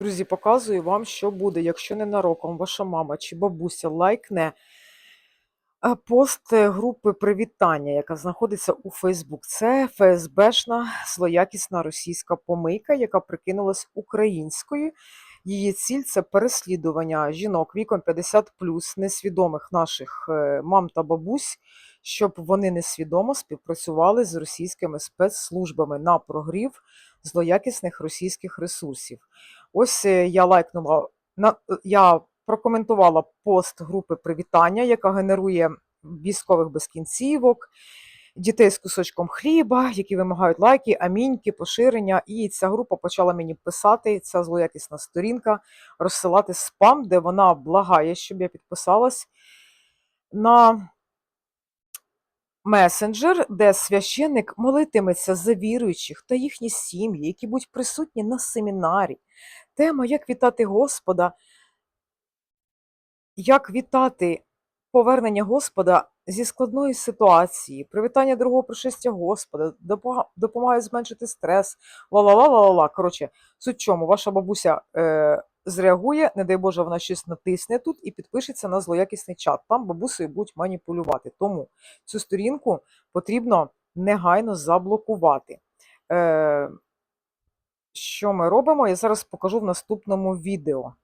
Друзі, показую вам, що буде, якщо ненароком ваша мама чи бабуся лайкне е, пост е, групи привітання, яка знаходиться у Фейсбук. Це ФСБшна злоякісна російська помийка, яка прикинулась українською. Її ціль це переслідування жінок віком 50 несвідомих наших е, мам та бабусь, щоб вони несвідомо співпрацювали з російськими спецслужбами на прогрів злоякісних російських ресурсів. Ось е, я лайкнула на е, я прокоментувала пост групи привітання, яка генерує військових без кінцівок, дітей з кусочком хліба, які вимагають лайки, аміньки, поширення. І ця група почала мені писати, ця злоякісна сторінка, розсилати спам, де вона благає, щоб я підписалась на месенджер, де священник молитиметься за віруючих та їхні сім'ї, які будуть присутні на семінарі. Тема Як вітати Господа, як вітати повернення Господа зі складної ситуації, привітання другого пришестя Господа, допомагає зменшити стрес. Ла-ла-ла-ла-ла. Коротше, суть чому, ваша бабуся е, зреагує, не дай Боже, вона щось натисне тут і підпишеться на злоякісний чат. Там бабусею будуть маніпулювати. Тому цю сторінку потрібно негайно заблокувати. Е, що ми робимо? Я зараз покажу в наступному відео.